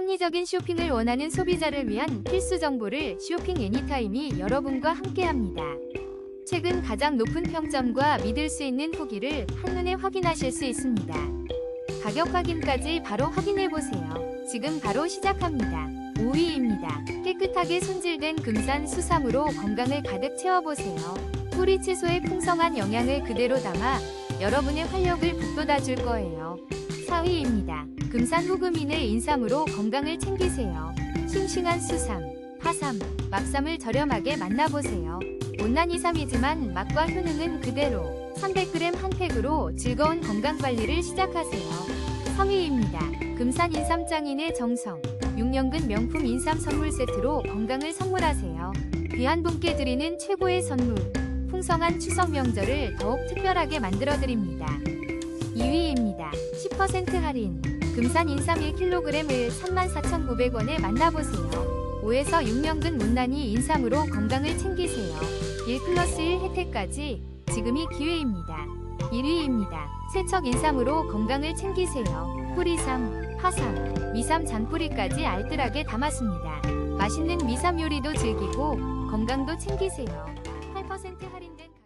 합리적인 쇼핑을 원하는 소비자를 위한 필수 정보를 쇼핑 애니타임이 여러분과 함께합니다. 최근 가장 높은 평점과 믿을 수 있는 후기를 한눈에 확인하실 수 있습니다. 가격 확인까지 바로 확인해보세요. 지금 바로 시작합니다. 5위입니다. 깨끗하게 손질된 금산 수삼으로 건강을 가득 채워보세요. 뿌리 채소의 풍성한 영양을 그대로 담아 여러분의 활력을 북돋아줄 거예요. 4위입니다. 금산 후금인의 인삼으로 건강을 챙기세요. 싱싱한 수삼, 파삼, 막삼을 저렴하게 만나보세요. 온난 이 삼이지만 맛과 효능은 그대로 300g 한 팩으로 즐거운 건강관리를 시작하세요. 3위입니다. 금산 인삼장인의 정성 6년근 명품 인삼 선물 세트로 건강을 선물하세요. 귀한 분께 드리는 최고의 선물 풍성한 추석 명절을 더욱 특별하게 만들어드립니다. 2위입니다. 10% 할인 금산 인삼 1kg을 34,900원에 만나보세요. 5에서 6년근 못난이 인삼으로 건강을 챙기세요. 1 플러스 1 혜택까지 지금이 기회입니다. 1위입니다. 세척 인삼으로 건강을 챙기세요. 뿌리삼, 파삼, 미삼 잔뿌리까지 알뜰하게 담았습니다. 맛있는 미삼 요리도 즐기고 건강도 챙기세요. 8% 할인된